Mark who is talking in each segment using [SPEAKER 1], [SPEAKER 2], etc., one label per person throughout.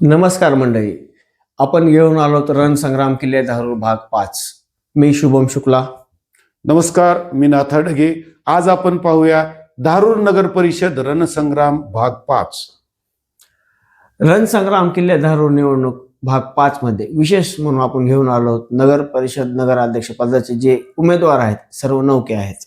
[SPEAKER 1] नमस्कार मंडळी. आपण घेऊन आलो तर रणसंग्राम किल्ले धारूर भाग पाच. मी शुभम शुक्ला.
[SPEAKER 2] नमस्कार मी नाथा ढगे. आज आपण पाहूया धारूर नगर परिषद रणसंग्राम भाग पाच.
[SPEAKER 1] रणसंग्राम किल्ले धारूर निवडणूक भाग पाच मध्ये विशेष म्हणून आपण घेऊन आलो नगर परिषद नगराध्यक्ष पदाचे जे उमेदवार आहेत सर्व नौके आहेत.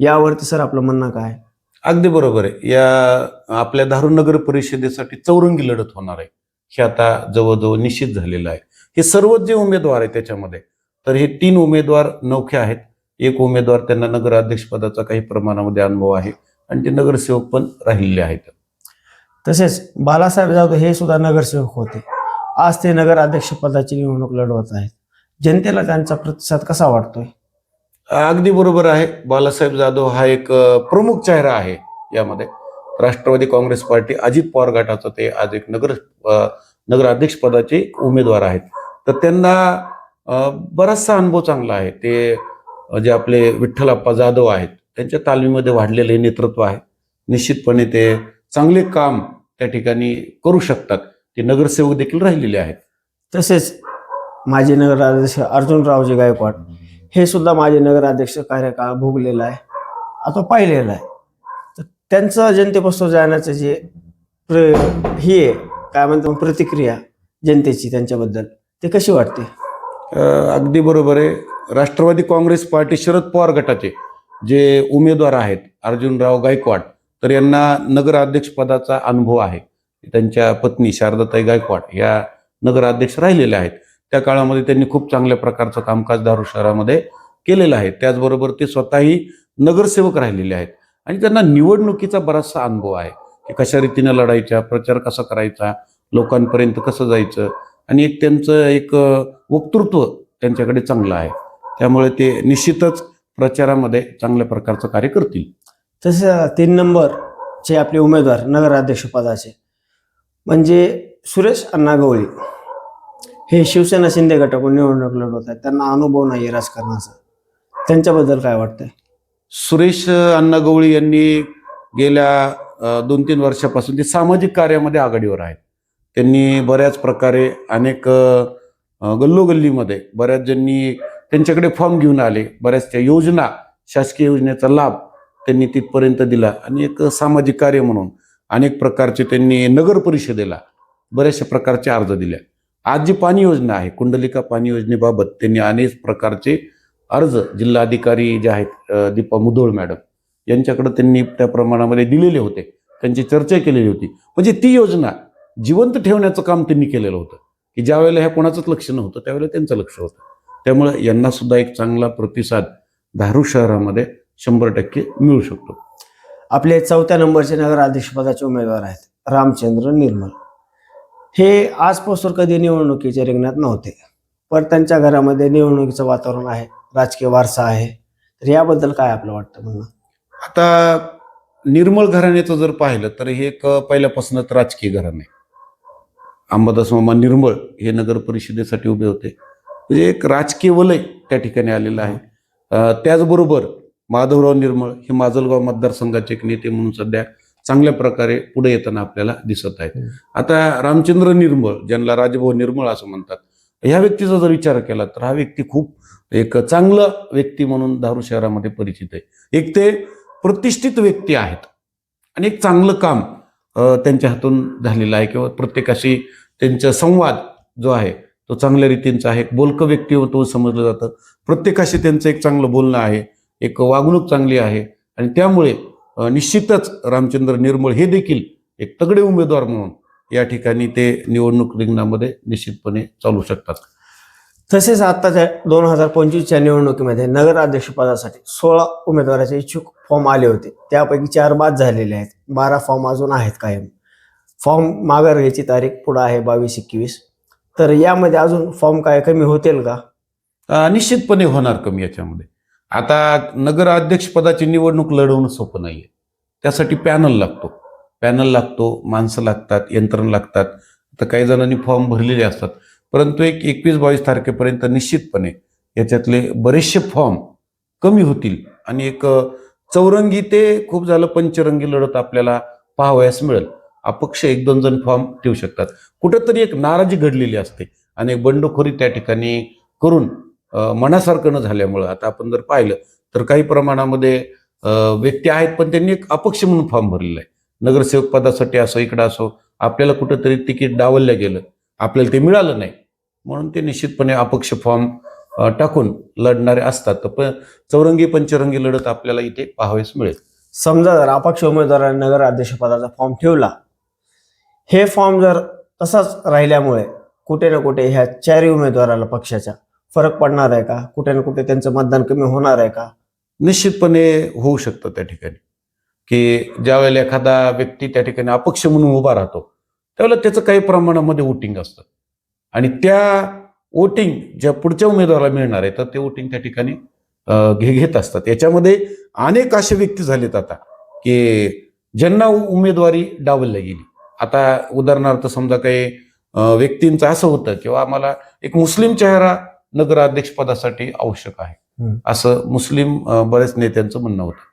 [SPEAKER 1] यावरती सर आपलं म्हणणं काय?
[SPEAKER 2] अगदी बरोबर आहे. या आपल्या धारूर नगर परिषदेसाठी चौरंगी लढत होणार आहे. हे आता जवळजवळ निश्चित झालेलं आहे. हे सर्वच जे उमेदवार आहेत त्याच्यामध्ये तर हे तीन उमेदवार नौखे आहेत. एक उमेदवार त्यांना नगराध्यक्ष पदाचा काही प्रमाणामध्ये अनुभव आहे आणि ते नगरसेवक पण राहिलेले आहेत.
[SPEAKER 1] तसेच बालासाहेब जाधव हे सुद्धा नगरसेवक होते. आज ते नगराध्यक्ष पदाची निवडणूक लढवत आहेत. जनतेला त्यांचा प्रतिसाद कसा वाटतोय?
[SPEAKER 2] अगदी बरोबर आहे. बालासाहेब जाधव हा एक प्रमुख चेहरा आहे यामध्ये. राष्ट्रवादी काँग्रेस पार्टी अजित पवार गटाचं ते आज एक नगर नगराध्यक्षपदाचे नगराध्यक्ष पदाचे उमेदवार आहेत. तर त्यांना बराचसा अनुभव चांगला आहे. ते जे आपले विठ्ठलाप्पा जाधव आहेत त्यांच्या तालमीमध्ये वाढलेले नेतृत्व आहे. निश्चितपणे ते चांगले काम त्या ठिकाणी करू शकतात. ते नगरसेवक देखील राहिलेले आहेत.
[SPEAKER 1] तसेच माजी नगराध्यक्ष अर्जुनरावजी गायकवाड हे सुद्धा माझे नगराध्यक्ष कार्यकाळ भोगलेला आहे. आता पाहिलेला आहे. त्यांचं जनतेपासून जाण्याचं जे प्र ही आहे काय म्हणतो प्रतिक्रिया जनतेची त्यांच्याबद्दल ते कशी वाटते?
[SPEAKER 2] अ, अगदी बरोबर आहे. राष्ट्रवादी काँग्रेस पार्टी शरद पवार गटाचे जे उमेदवार आहेत अर्जुनराव गायकवाड तर यांना नगराध्यक्षपदाचा अनुभव आहे. त्यांच्या पत्नी शारदाताई गायकवाड या नगराध्यक्ष राहिलेल्या आहेत. त्या काळामध्ये त्यांनी खूप चांगल्या प्रकारचं कामकाज दारू शहरामध्ये केलेलं आहे. त्याचबरोबर ते स्वतःही नगरसेवक राहिलेले आहेत. आणि त्यांना निवडणुकीचा बराचसा अनुभव आहे की कशा रीतीने लढायच्या प्रचार कसा करायचा लोकांपर्यंत कसं जायचं आणि एक त्यांचं एक वक्तृत्व त्यांच्याकडे चांगलं आहे. त्यामुळे ते निश्चितच प्रचारामध्ये चांगल्या प्रकारचं कार्य करतील.
[SPEAKER 1] तसे तीन नंबरचे आपले उमेदवार नगराध्यक्षपदाचे म्हणजे सुरेश अण्णा गवळी हे शिवसेना शिंदे गटाकडून निवडणूक लढवत आहेत. त्यांना अनुभव नाही आहे राजकारणाचा. त्यांच्याबद्दल काय वाटतंय?
[SPEAKER 2] सुरेश अण्णा गवळी यांनी गेल्या दोन तीन वर्षापासून ते सामाजिक कार्यामध्ये आघाडीवर आहेत. त्यांनी बऱ्याच प्रकारे अनेक गल्लोगल्लीमध्ये बऱ्याच ज्यांनी त्यांच्याकडे फॉर्म घेऊन आले बऱ्याच त्या योजना शासकीय योजनेचा लाभ त्यांनी तिथपर्यंत दिला आणि एक सामाजिक कार्य म्हणून अनेक प्रकारचे त्यांनी नगर परिषदेला बऱ्याचशा प्रकारचे अर्ज दिले. आज जी पाणी योजना आहे कुंडलिका पाणी योजनेबाबत त्यांनी अनेक प्रकारचे अर्ज जिल्हाधिकारी जे आहेत दीपा मुधोळ मॅडम यांच्याकडे त्यांनी त्या प्रमाणामध्ये दिलेले होते. त्यांची चर्चा केलेली होती. म्हणजे ती योजना जिवंत ठेवण्याचं काम त्यांनी केलेलं होतं. की ज्या वेळेला ह्या कोणाचंच लक्ष नव्हतं त्यावेळेला त्यांचं लक्ष होतं. त्यामुळे यांना सुद्धा एक चांगला प्रतिसाद धारू शहरामध्ये शंभर टक्के मिळू शकतो.
[SPEAKER 1] आपले चौथ्या नंबरचे नगराध्यक्षपदाचे उमेदवार आहेत रामचंद्र निर्मल. हे आजपासून कधी निवडणुकीच्या रिंगणात नव्हते पण त्यांच्या घरामध्ये निवडणुकीचं वातावरण आहे. राजकीय वारसा आहे. तर याबद्दल काय आपलं वाटतं म्हणणं?
[SPEAKER 2] आता निर्मळ घराण्याचं जर पाहिलं तर हे एक पहिल्यापासूनच राजकीय घराणं. आहे अंबादास मामा निर्मळ हे नगर परिषदेसाठी उभे होते. म्हणजे एक राजकीय वलय त्या ठिकाणी आलेलं आहे. त्याचबरोबर माधवराव निर्मळ हे माजलगाव मतदारसंघाचे एक नेते म्हणून सध्या चांगल्या प्रकारे पुढे येताना आपल्याला दिसत आहेत. आता रामचंद्र निर्मळ ज्यांना राजभाऊ निर्मळ असं म्हणतात ह्या व्यक्तीचा जर विचार केला तर हा व्यक्ती खूप एक चांगलं व्यक्ती म्हणून धारू शहरामध्ये परिचित आहे. एक ते प्रतिष्ठित व्यक्ती आहेत. आणि एक चांगलं काम त्यांच्या हातून झालेलं आहे किंवा प्रत्येकाशी त्यांचा संवाद जो आहे तो चांगल्या रीतींचा आहे. एक बोलकं व्यक्तिमत्व समजलं जातं. प्रत्येकाशी त्यांचं एक चांगलं बोलणं आहे. एक वागणूक चांगली आहे. आणि त्यामुळे निश्चितच रामचंद्र निर्मळ हे देखील एक तगडे उमेदवार म्हणून या ठिकाणी ते निवडणूक रिंगणामध्ये निश्चितपणे चालू शकतात.
[SPEAKER 1] तसेच आत्ताच्या दोन हजार पंचवीसच्या निवडणुकीमध्ये नगराध्यक्षपदासाठी सोळा उमेदवाराचे इच्छुक फॉर्म आले होते. त्यापैकी चार बाद झालेले आहेत. बारा फॉर्म अजून आहेत कायम. फॉर्म माघार घ्यायची तारीख पुढं आहे बावीस एकवीस. तर यामध्ये अजून फॉर्म काय कमी होतील का?
[SPEAKER 2] निश्चितपणे होणार कमी याच्यामध्ये. आता नगराध्यक्षपदाची निवडणूक लढवणं सोपं नाही आहे त्यासाठी पॅनल लागतो. पॅनल लागतो माणसं लागतात यंत्रणा लागतात. तर काही जणांनी फॉर्म भरलेले असतात. परंतु एक एकवीस बावीस तारखेपर्यंत निश्चितपणे याच्यातले बरेचसे फॉर्म कमी होतील आणि एक चौरंगी ते खूप झालं पंचरंगी लढत आपल्याला पाहावयास मिळेल. अपक्ष एक दोन जण फॉर्म ठेवू शकतात. कुठंतरी एक नाराजी घडलेली असते आणि बंडखोरी त्या ठिकाणी करून मनासारखं न झाल्यामुळं आता आपण जर पाहिलं तर काही प्रमाणामध्ये व्यक्ती आहेत पण त्यांनी एक अपक्ष म्हणून फॉर्म भरलेला आहे. नगरसेवक पदासाठी असो इकडं असो आपल्याला कुठंतरी तिकीट डावललं गेलं. आपल्याला ते मिळालं नाही. म्हणून ते निश्चितपणे अपक्ष फॉर्म टाकून लढणारे असतात. तर प चौरंगी पंचरंगी लढत आपल्याला इथे पाहावेस मिळेल.
[SPEAKER 1] समजा जर अपक्ष उमेदवाराने नगराध्यक्षपदाचा फॉर्म ठेवला हे फॉर्म जर तसाच राहिल्यामुळे कुठे ना कुठे ह्या चारही उमेदवाराला पक्षाच्या फरक पडणार आहे का? कुठे ना कुठे त्यांचं मतदान कमी होणार आहे का?
[SPEAKER 2] निश्चितपणे होऊ शकतं त्या ठिकाणी. की ज्या वेळेला एखादा व्यक्ती त्या ठिकाणी अपक्ष म्हणून उभा राहतो त्यावेळेला त्याचं काही प्रमाणामध्ये वोटिंग असतं. आणि त्या वोटिंग ज्या पुढच्या उमेदवाराला मिळणार आहे तर ते वोटिंग त्या ठिकाणी घे घेत असतात. याच्यामध्ये अनेक असे व्यक्ती झालेत आता की ज्यांना उमेदवारी डावलल्या गेली. आता उदाहरणार्थ समजा काही व्यक्तींचं असं होतं किंवा आम्हाला एक मुस्लिम चेहरा नगराध्यक्षपदासाठी आवश्यक आहे. असं मुस्लिम बऱ्याच नेत्यांचं म्हणणं होतं.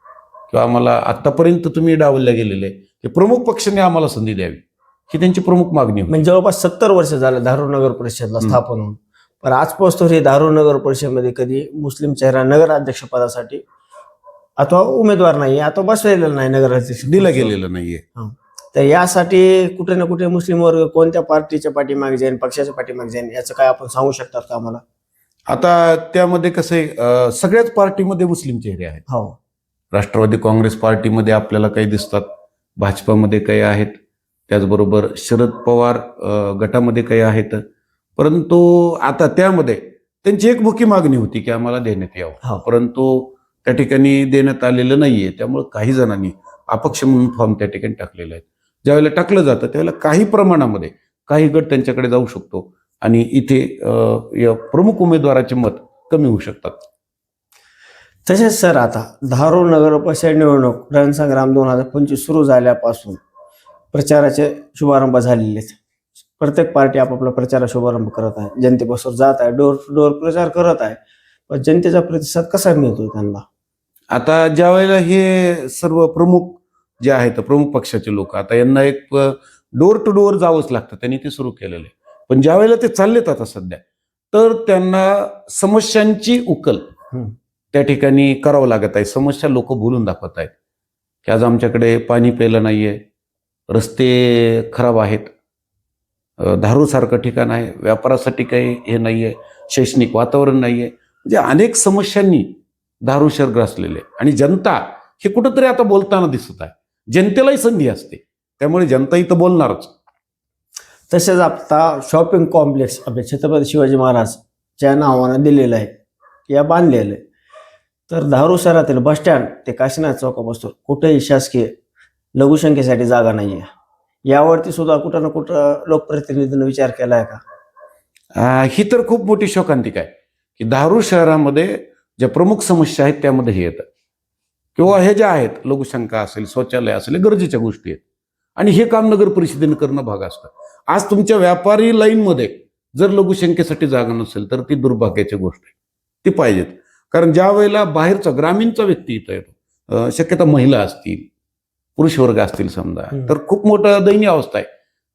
[SPEAKER 2] किंवा आम्हाला आतापर्यंत तुम्ही डावलल्या गेलेले की प्रमुख पक्षाने आम्हाला संधी द्यावी. ही त्यांची प्रमुख मागणी होती.
[SPEAKER 1] म्हणजे जवळपास सत्तर वर्ष झालं धारूर नगर परिषदला
[SPEAKER 2] हम्म.
[SPEAKER 1] स्थापन होऊन. पण आजपासून हे धारूर नगर परिषदेमध्ये कधी मुस्लिम चेहरा नगराध्यक्ष पदासाठी अथवा उमेदवार नाही अथवा बसलेला नाही नगराध्यक्ष
[SPEAKER 2] दिलं गेलेलं नाहीये.
[SPEAKER 1] तर यासाठी कुठे ना कुठे मुस्लिम वर्ग कोणत्या पार्टीच्या पाठीमागे जाईन पक्षाच्या पाठीमागे जाईन याचं काय आपण सांगू शकतात का आम्हाला?
[SPEAKER 2] आता त्यामध्ये कसं आहे अं, सगळ्याच पार्टीमध्ये मुस्लिम चेहरे आहेत.
[SPEAKER 1] हो.
[SPEAKER 2] राष्ट्रवादी काँग्रेस पार्टीमध्ये आपल्याला काही दिसतात भाजपामध्ये काही आहेत. त्याचबरोबर शरद पवार गटामध्ये काही आहेत. परंतु आता त्यामध्ये त्यांची एकमुखी मागणी होती की आम्हाला देण्यात
[SPEAKER 1] हो.
[SPEAKER 2] यावं परंतु त्या ठिकाणी देण्यात आलेलं नाहीये. त्यामुळे काही जणांनी अपक्ष म्हणून फॉर्म त्या ठिकाणी टाकलेले आहेत. ज्यावेळेला टाकलं जातं त्यावेळेला काही प्रमाणामध्ये काही गट त्यांच्याकडे जाऊ शकतो आणि इथे या प्रमुख उमेदवाराचे मत कमी होऊ शकतात.
[SPEAKER 1] तसेच सर आता धारूर नगर परिषद निवडणूक रणसंग्राम दोन हजार पंचवीस सुरू झाल्यापासून प्रचाराचे शुभारंभ झालेले आहेत प्रत्येक पार्टी आपापला प्रचार शुभारंभ करत आहे. जनतेपासून जात आहे डोर टू डोर प्रचार करत आहे. पण जनतेचा प्रतिसाद कसा मिळतो त्यांना?
[SPEAKER 2] आता ज्या वेळेला हे सर्व प्रमुख जे आहेत प्रमुख पक्षाचे लोक आता यांना एक डोर टू डोअर जावंच लागतं. त्यांनी ते सुरू केलेलं आहे. पण ज्या वेळेला ते चाललेत आता सध्या तर त्यांना समस्यांची उकल. त्या ठिकाणी करावं लागत आहे. समस्या लोक बोलून दाखवत आहेत. की आज आमच्याकडे पाणी प्यायलं नाहीये. रस्ते खराब आहेत. दारूसारखं ठिकाण आहे. व्यापारासाठी काही हे नाही आहे शैक्षणिक वातावरण नाही आहे म्हणजे अनेक समस्यांनी दारू शहर ग्रासलेले आणि जनता हे कुठंतरी आता बोलताना दिसत आहे. जनतेलाही संधी असते. त्यामुळे जनता इथं बोलणारच.
[SPEAKER 1] तसेच आता शॉपिंग कॉम्प्लेक्स आपले छत्रपती शिवाजी महाराज ज्या नावानं दिलेलं आहे या बांधलेलं आहे. तर दारू शहरातील बसस्टँड ते काशीनाथ चौकापासून कुठेही शासकीय लघुशंकेसाठी जागा नाही आहे यावरती सुद्धा कुठं ना कुठं लोकप्रतिनिधींनी विचार केला आहे का
[SPEAKER 2] ही तर खूप मोठी शोकांतिक आहे की दारू शहरामध्ये ज्या प्रमुख समस्या आहेत त्यामध्ये हे येतं. किंवा हे ज्या आहेत लघुशंका असेल शौचालय असेल गरजेच्या गोष्टी आहेत. आणि हे काम नगर परिषदेने करणं भाग असतं. आज तुमच्या व्यापारी लाईनमध्ये जर लघुशंकेसाठी जागा नसेल तर ती दुर्भाग्याची गोष्ट आहे. ती पाहिजेत. कारण ज्या वेळेला बाहेरचा ग्रामीणचा व्यक्ती इथं येतो शक्यता महिला असतील पुरुष वर्ग असतील समजा. तर खूप मोठं दयनीय अवस्था आहे.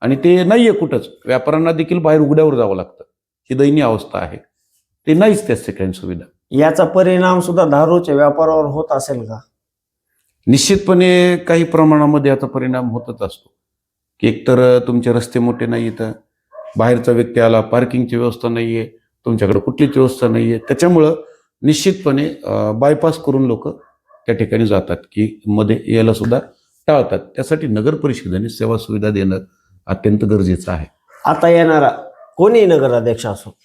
[SPEAKER 2] आणि ते नाहीये कुठंच. व्यापाऱ्यांना देखील बाहेर उघड्यावर जावं लागतं. ही दयनीय अवस्था आहे. ते नाहीच त्या ठिकाणी सुविधा.
[SPEAKER 1] याचा परिणाम सुद्धा दारूच्या व्यापारावर होत असेल का?
[SPEAKER 2] निश्चितपणे काही प्रमाणामध्ये याचा परिणाम होतच असतो. की एकतर तुमचे रस्ते मोठे नाही तर बाहेरचा व्यक्ती आला पार्किंगची व्यवस्था नाहीये. तुमच्याकडे कुठलीच व्यवस्था नाहीये. त्याच्यामुळं निश्चितपणे बायपास करून लोक त्या ठिकाणी जातात. की मध्ये यायला सुद्धा टाळतात. त्यासाठी नगर परिषदेने सेवा सुविधा देणं अत्यंत गरजेचं आहे.
[SPEAKER 1] आता येणारा कोणी नगराध्यक्ष असो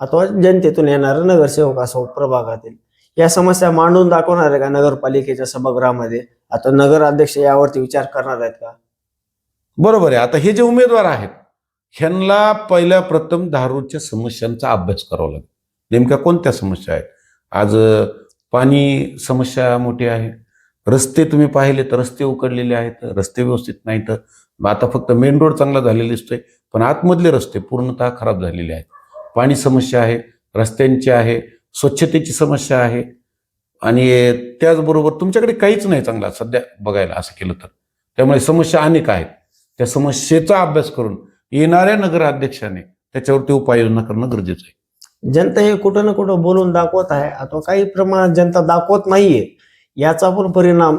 [SPEAKER 1] अथवा जनतेतून येणारा नगरसेवक असो प्रभागातील या समस्या मांडून दाखवणार आहे का नगरपालिकेच्या सभागृहामध्ये? आता नगराध्यक्ष यावरती विचार करणार आहेत का?
[SPEAKER 2] बरोबर आहे. आता हे जे उमेदवार आहेत ह्यांना पहिल्या प्रथम दारूच्या समस्यांचा अभ्यास करावा लागेल. नेमक्या कोणत्या समस्या आहेत? आज पाणी समस्या मोठी आहे. रस्ते तुम्ही पाहिले तर रस्ते उकडलेले आहेत रस्ते व्यवस्थित नाहीत मग आता फक्त मेन रोड चांगला झालेला दिसतोय पण आतमधले रस्ते पूर्णतः खराब झालेले आहेत. पाणी समस्या आहे रस्त्यांची आहे स्वच्छतेची समस्या आहे आणि त्याचबरोबर तुमच्याकडे काहीच नाही चांगला सध्या बघायला असं केलं तर. त्यामुळे समस्या अनेक आहेत. त्या समस्येचा अभ्यास करून येणाऱ्या नगराध्यक्षाने त्याच्यावरती उपाययोजना करणं गरजेचं आहे.
[SPEAKER 1] जनता हे कुठं ना कुठं बोलून दाखवत आहे अथवा काही प्रमाणात जनता दाखवत नाहीये. याचा पण परिणाम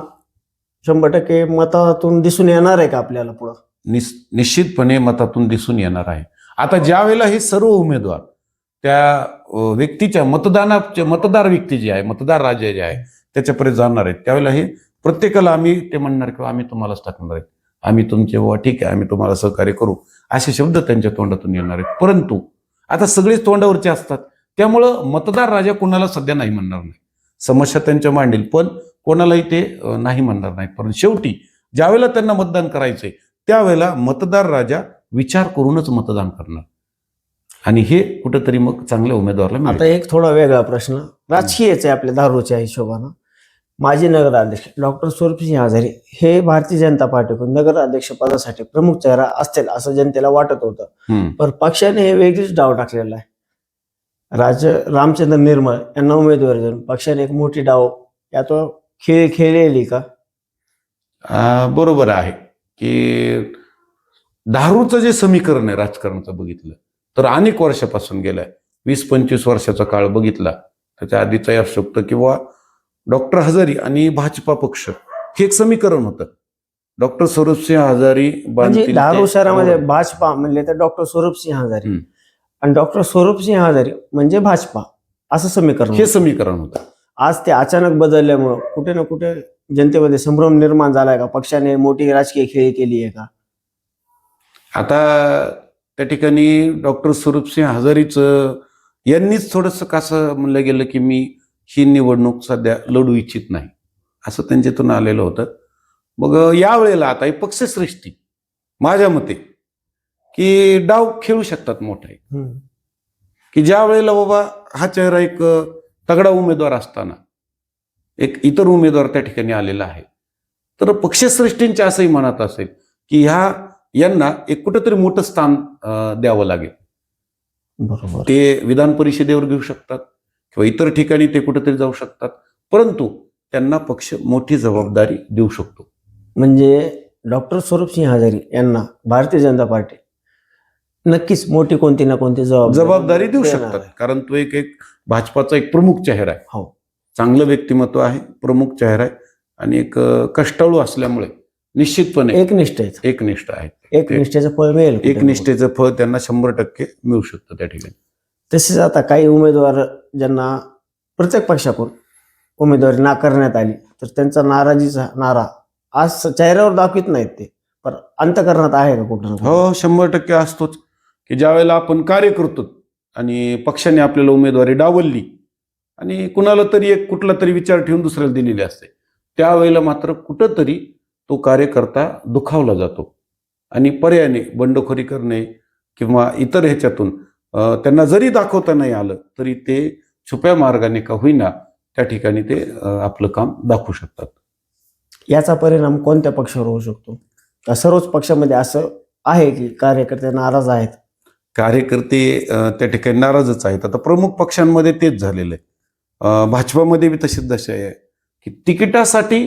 [SPEAKER 1] शंभर टक्के मतातून दिसून येणार आहे का आपल्याला पुढं?
[SPEAKER 2] निस निश्चितपणे मतातून दिसून येणार आहे. आता ज्या वेळेला हे सर्व उमेदवार त्या व्यक्तीच्या मतदानाचे मतदार व्यक्ती जी आहे मतदार राज्य जे आहे त्याच्यापर्यंत जाणार आहेत. त्यावेळेला हे प्रत्येकाला आम्ही ते म्हणणार किंवा आम्ही तुम्हालाच टाकणार आहे आम्ही तुमचे बुवा ठीक आहे आम्ही तुम्हाला सहकार्य करू. असे शब्द त्यांच्या तोंडातून येणार आहेत. परंतु आता सगळेच तोंडावरचे असतात. त्यामुळं मतदार राजा कोणाला सध्या नाही म्हणणार नाही. समस्या त्यांच्या मांडील पण कोणालाही ते नाही म्हणणार नाहीत. पण शेवटी ज्यावेळेला त्यांना मतदान करायचंय त्यावेळेला मतदार राजा विचार करूनच मतदान करणार. आणि हे कुठंतरी मग चांगल्या उमेदवाराला
[SPEAKER 1] आता एक थोडा वेगळा प्रश्न राजकीयच आहे आपल्या दारूच्या हिशोबानं. माजी नगराध्यक्ष डॉक्टर स्वरूपसिंह आजारी हे भारतीय जनता पार्टीकडून नगराध्यक्ष पदासाठी प्रमुख चेहरा असतील असं जनतेला वाटत होतं. पण पक्षाने हे वेगळीच डाव टाकलेला आहे. राज रामचंद्र निर्मळ यांना उमेदवारी देऊन पक्षाने एक मोठी डाव यात खेळ खेळलेली का?
[SPEAKER 2] बरोबर आहे की दारूचं जे समीकरण आहे राजकारणाचं बघितलं तर अनेक वर्षापासून गेलाय. वीस पंचवीस वर्षाचा काळ बघितला त्याच्या आधीचा या शकतं किंवा डॉक्टर हजारी आणि भाजपा पक्ष हे एक समीकरण होतं. डॉक्टर स्वरूपसिंह हजारी
[SPEAKER 1] म्हणजे धारूर शहरामध्ये भाजपा म्हणले तर डॉक्टर स्वरूपसिंह हजारी. आणि डॉक्टर स्वरूपसिंह हजारी म्हणजे भाजपा असं समीकरण
[SPEAKER 2] हे समीकरण होतं.
[SPEAKER 1] आज ते अचानक बदलल्यामुळं कुठे ना कुठे जनतेमध्ये संभ्रम निर्माण झालाय का? पक्षाने मोठी राजकीय खेळी केली आहे का?
[SPEAKER 2] आता त्या ठिकाणी डॉक्टर स्वरूपसिंह हजारीचं यांनीच थोडंसं कसं म्हणलं गेलं की मी ही निवडणूक सध्या लढू इच्छित नाही असं त्यांच्यातून आलेलं होतं. मग यावेळेला आता ही पक्षश्रेष्ठी माझ्या मते की डाव खेळू शकतात मोठा. की ज्या वेळेला बाबा हा चेहरा एक तगडा उमेदवार असताना एक इतर उमेदवार त्या ठिकाणी आलेला आहे. तर पक्षश्रेष्ठींच्या असंही मनात असेल की ह्या यांना एक कुठंतरी मोठं स्थान द्यावं लागेल.
[SPEAKER 1] बरोबर.
[SPEAKER 2] ते विधान परिषदेवर घेऊ शकतात किंवा इतर ठिकाणी ते कुठेतरी जाऊ शकतात. परंतु त्यांना पक्ष मोठी जबाबदारी देऊ शकतो.
[SPEAKER 1] म्हणजे डॉक्टर स्वरूपसिंह हजारी यांना भारतीय जनता पार्टी नक्कीच मोठी कोणती ना कोणती जबाबदारी
[SPEAKER 2] जबाबदारी देऊ शकतात. कारण तो एक एक भाजपाचा एक प्रमुख चेहरा आहे.
[SPEAKER 1] हो.
[SPEAKER 2] चांगलं व्यक्तिमत्व आहे प्रमुख चेहरा आहे आणि एक कष्टाळू असल्यामुळे निश्चितपणे
[SPEAKER 1] एकनिष्ठ
[SPEAKER 2] एकनिष्ठ आहे.
[SPEAKER 1] एकनिष्ठेचं फळ मिळेल कुठे ना कुठे.
[SPEAKER 2] एकनिष्ठेचं फळ त्यांना शंभर टक्के मिळू शकतं त्या ठिकाणी.
[SPEAKER 1] तसेच आता काही उमेदवार ज्यांना प्रत्येक पक्षाकडून उमेदवारी नाकारण्यात आली तर त्यांचा नाराजीचा नारा आज चेहऱ्यावर दाखवित नाहीत ते. पण अंतकरणात आहे का कुठं?
[SPEAKER 2] हो शंभर टक्के असतोच. की ज्यावेळेला आपण कार्य करतो आणि पक्षाने आपल्याला उमेदवारी डावलली आणि कुणाला तरी एक कुठला तरी विचार ठेवून दुसऱ्याला दिलेली असते त्यावेळेला मात्र कुठंतरी तो कार्यकर्ता दुखावला जातो. आणि पर्यायाने बंडखोरी करणे किंवा इतर ह्याच्यातून त्यांना जरी दाखवता नाही आलं तरी ते छुप्या मार्गाने का होईना त्या ठिकाणी ते आपलं काम दाखवू शकतात.
[SPEAKER 1] याचा परिणाम कोणत्या पक्षावर होऊ शकतो? सर्वच पक्षामध्ये असं आहे की कार्यकर्ते नाराज आहेत?
[SPEAKER 2] कार्यकर्ते त्या ठिकाणी नाराजच आहेत. आता प्रमुख पक्षांमध्ये तेच झालेलं आहे. भाजपामध्ये बी तशीच दशा आहे की तिकिटासाठी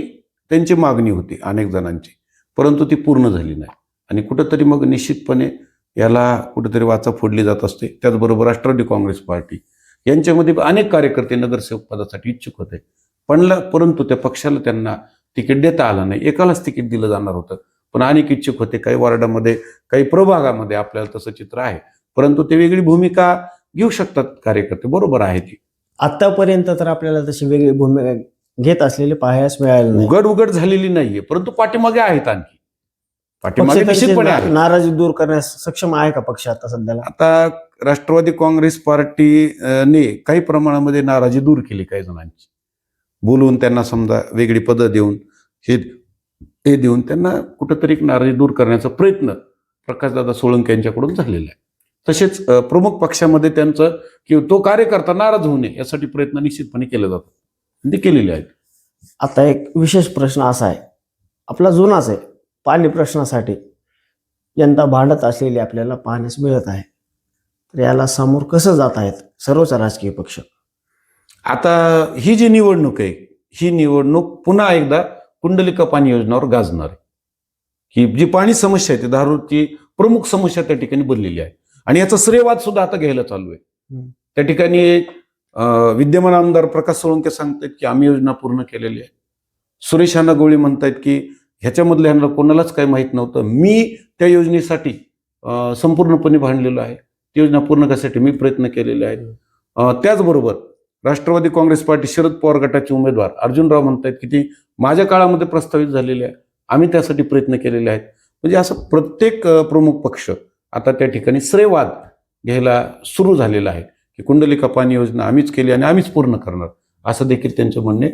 [SPEAKER 2] त्यांची मागणी होती अनेक जणांची परंतु ती पूर्ण झाली नाही. आणि कुठंतरी मग निश्चितपणे याला कुठंतरी वाचा फोडली जात असते. त्याचबरोबर राष्ट्रवादी काँग्रेस पार्टी यांच्यामध्ये अनेक कार्यकर्ते नगरसेवक पदासाठी इच्छुक होते. पण परंतु त्या पक्षाला त्यांना तिकीट देता आलं नाही. एकालाच तिकीट दिलं जाणार होतं. पण अनेक इच्छुक होते काही वॉर्डामध्ये काही प्रभागामध्ये आपल्याला तसं चित्र आहे. परंतु ते वेगळी भूमिका घेऊ शकतात कार्यकर्ते बरोबर आहे ती.
[SPEAKER 1] आतापर्यंत तर आपल्याला तशी वेगळी भूमिका घेत असलेली पाहायला मिळाली नाही.
[SPEAKER 2] उघड उघड झालेली नाहीये परंतु पाठीमागे आहेत आणखी. पाठीमागे निश्चितपणे
[SPEAKER 1] नाराजी दूर करण्यास सक्षम आहे का पक्ष आता सध्याला?
[SPEAKER 2] आता राष्ट्रवादी काँग्रेस पार्टी अ, ने काही प्रमाणामध्ये नाराजी दूर केली काही जणांची. बोलवून त्यांना समजा वेगळी पदं देऊन हे हे देऊन त्यांना कुठंतरी एक नाराजी दूर करण्याचा प्रयत्न प्रकाशदादा सोळंके यांच्याकडून झालेला आहे. तसेच प्रमुख पक्षामध्ये त्यांचं की तो कार्यकर्ता नाराज होऊ नये यासाठी प्रयत्न निश्चितपणे केले जातात. आणि ते केलेले आहेत.
[SPEAKER 1] आता एक विशेष प्रश्न असा आहे. आपला जुनाच आहे पाणी प्रश्नासाठी. जनता भांडत असलेली आपल्याला पाहण्यास मिळत आहे. तर याला समोर कसं जात आहेत सर्वच राजकीय पक्ष?
[SPEAKER 2] आता ही जी निवडणूक आहे ही निवडणूक पुन्हा एकदा कुंडलिका पाणी योजनावर गाजणार की जी पाणी समस्या आहे ती धारूरची प्रमुख समस्या त्या ठिकाणी बनलेली आहे. आणि याचा श्रेयवाद सुद्धा आता घ्यायला चालू आहे. त्या ठिकाणी विद्यमान आमदार प्रकाश सोळंके सांगतायत की आम्ही योजना पूर्ण केलेली आहे. सुरेश अण्णा गवळी म्हणतायत की ह्याच्यामधलं ह्यांना कोणालाच काही माहीत नव्हतं. मी त्या योजनेसाठी संपूर्णपणे भांडलेलो आहे. ती योजना पूर्ण करण्यासाठी मी प्रयत्न केलेले आहेत. त्याचबरोबर राष्ट्रवादी काँग्रेस पार्टी शरद पवार गटाचे उमेदवार. अर्जुनराव म्हणतायत की ती माझ्या काळामध्ये प्रस्तावित झालेली आहे. आम्ही त्यासाठी प्रयत्न केलेले आहेत. म्हणजे असं प्रत्येक प्रमुख पक्ष आता त्या ठिकाणी श्रेयवाद घ्यायला सुरू झालेला आहे. की कुंडलिका पाणी योजना आम्हीच केली आणि आम्हीच पूर्ण करणार. असं देखील त्यांचे म्हणणे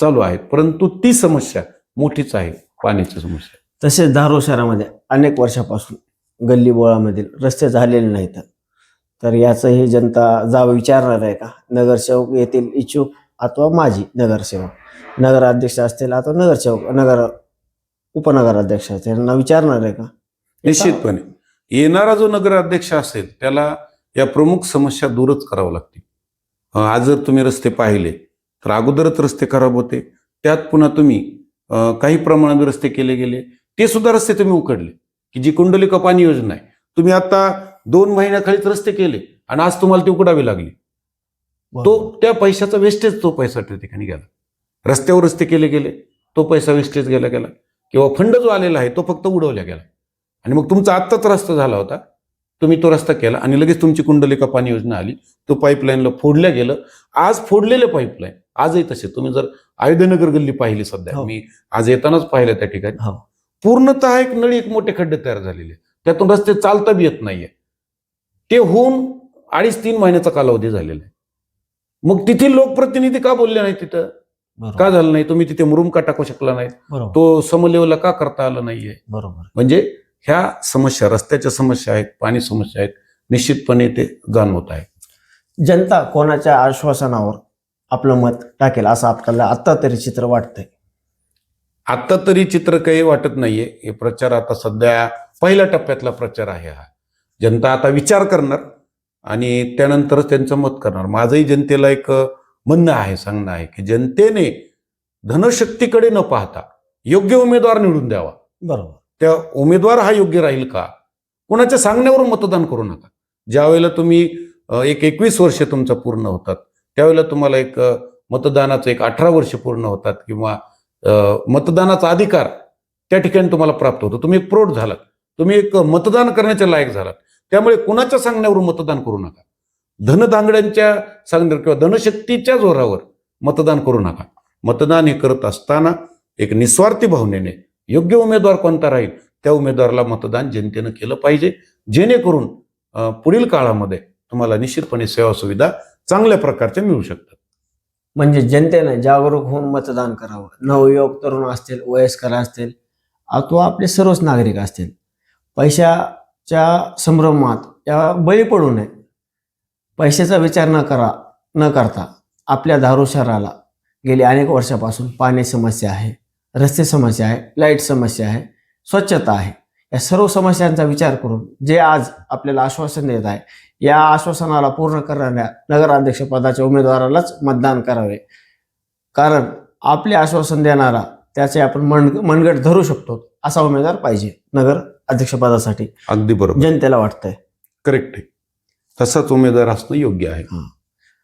[SPEAKER 2] चालू आहेत. परंतु ती समस्या मोठीच आहे. पाण्याची समस्या.
[SPEAKER 1] तसेच धारो शहरामध्ये अनेक वर्षापासून गल्ली बोळामधील रस्ते झालेले नाहीत. तर याचं हे जनता जावं विचारणार आहे का? नगरसेवक येथील इच्छुक अथवा माजी नगरसेवक. नगराध्यक्ष असतील अथवा नगरसेवक नगर उपनगराध्यक्ष असतील यांना विचारणार आहे का?
[SPEAKER 2] निश्चितपणे. येणारा जो नगराध्यक्ष असेल त्याला या प्रमुख समस्या दूरच करावं लागतील. आज जर तुम्ही रस्ते पाहिले तर अगोदरच रस्ते खराब होते. त्यात पुन्हा तुम्ही काही प्रमाणात रस्ते केले गेले. ते सुद्धा रस्ते तुम्ही उकडले की जी कुंडलिका पाणी योजना आहे. तुम्ही आता दोन महिन्याखालीच रस्ते केले आणि आज तुम्हाला ते उकडावे लागले. तो त्या पैशाचा वेस्टेज तो पैसा त्या ठिकाणी गेला. रस्त्यावर रस्ते केले गेले तो पैसा वेस्टेज गेला गेला. किंवा फंड जो आलेला आहे तो फक्त उडवला गेला. आणि मग तुमचा आत्ताच रस्ता झाला होता. तुम्ही तो रस्ता केला आणि लगेच तुमची कुंडलिका पाणी योजना आली. तो पाईपलाईनला फोडल्या गेलं. आज फोडलेले पाईपलाईन आजही तसे. तुम्ही जर आयुधनगर गल्ली पाहिली सध्या
[SPEAKER 1] हो.
[SPEAKER 2] मी आज येतानाच पाहिलं त्या ठिकाणी.
[SPEAKER 1] हो.
[SPEAKER 2] पूर्णतः एक नळी एक मोठे खड्डे तयार झालेले. त्यातून रस्ते चालता बी येत नाहीये. ते होऊन अडीच तीन महिन्याचा कालावधी झालेला आहे. मग तिथील लोकप्रतिनिधी का बोलले नाही तिथं? का झालं नाही? तुम्ही तिथे मुरुम का टाकू शकला नाही तो समलेवला का करता आलं नाहीये?
[SPEAKER 1] बरोबर.
[SPEAKER 2] म्हणजे ह्या समस्या रस्त्याच्या समस्या आहेत पाणी समस्या आहेत निश्चितपणे ते जाणवत आहे
[SPEAKER 1] जनता कोणाच्या आश्वासनावर आपलं मत टाकेल असं आपल्याला आत्ता तरी चित्र वाटतंय?
[SPEAKER 2] आता तरी चित्र काही वाटत नाहीये. हे प्रचार आता सध्या पहिल्या टप्प्यातला प्रचार आहे हा. जनता आता विचार करणार आणि त्यानंतरच त्यांचं मत करणार. माझंही जनतेला एक म्हणणं आहे सांगणं आहे की जनतेने धनशक्तीकडे न पाहता योग्य उमेदवार निवडून द्यावा.
[SPEAKER 1] बरोबर.
[SPEAKER 2] त्या उमेदवार हा योग्य राहील का? कोणाच्या सांगण्यावरून मतदान करू नका. ज्या वेळेला तुम्ही एक एकवीस वर्ष तुमचं पूर्ण होतात त्यावेळेला तुम्हाला एक मतदानाचं एक अठरा वर्ष पूर्ण होतात किंवा मतदानाचा अधिकार त्या ठिकाणी तुम्हाला प्राप्त होतो. तुम्ही एक प्रौढ झालात. तुम्ही एक मतदान करण्याच्या लायक झालात. त्यामुळे कुणाच्या सांगण्यावरून मतदान करू नका? धनदांगड्यांच्या सांगण्यावर किंवा धनशक्तीच्या जोरावर मतदान करू नका. मतदान हे करत असताना एक निस्वार्थी भावनेने योग्य उमेदवार कोणता राहील त्या उमेदवाराला मतदान जनतेनं केलं पाहिजे. जेणेकरून पुढील काळामध्ये तुम्हाला निश्चितपणे सेवा सुविधा चांगल्या प्रकारच्या मिळू शकतात.
[SPEAKER 1] म्हणजे जनतेनं जागरूक होऊन मतदान करावं. नवयुवक तरुण असतील वयस्कर असतील अथवा आपले सर्वच नागरिक असतील. च्या संभ्रमात या बळी पडू नये. पैशाचा विचार न करा न करता आपल्या दारू शहराला गेली अनेक वर्षापासून पाणी समस्या आहे रस्ते समस्या आहे लाइट समस्या आहे स्वच्छता आहे. या सर्व समस्यांचा विचार करून जे आज आपल्याला आश्वासन देत आहे या आश्वासनाला पूर्ण करणाऱ्या नगराध्यक्षपदाच्या उमेदवारालाच मतदान करावे. कारण आपले आश्वासन देणारा त्याचे आपण मन मनगट धरू शकतो असा उमेदवार पाहिजे. नगर अध्यक्षपदासाठी
[SPEAKER 2] अगदी बरोबर.
[SPEAKER 1] जनतेला वाटतंय.
[SPEAKER 2] करेक्ट आहे. तसाच उमेदवार असणं योग्य आहे.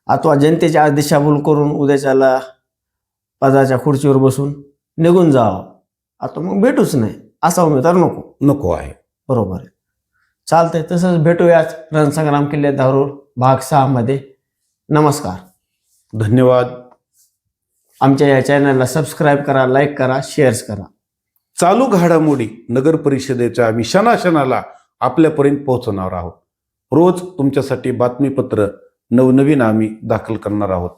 [SPEAKER 1] अथवा जनतेची आज दिशाभूल करून उद्याच्याला पदाच्या खुर्चीवर बसून निघून जावं. आता मग भेटूच नाही. असा उमेदवार नको.
[SPEAKER 2] नको आहे.
[SPEAKER 1] बरोबर आहे. चालतंय तसंच भेटूयाच रणसंग्राम किल्ले धारूर भाग सहा मध्ये. नमस्कार.
[SPEAKER 2] धन्यवाद.
[SPEAKER 1] आमच्या या चॅनलला सबस्क्राईब करा लाईक करा शेअर्स करा.
[SPEAKER 2] चालू घडामोडी नगर परिषदेच्या आम्ही आपल्यापर्यंत पोहोचवणार आहोत. रोज तुमच्यासाठी बातमीपत्र नवनवीन आम्ही दाखल करणार आहोत.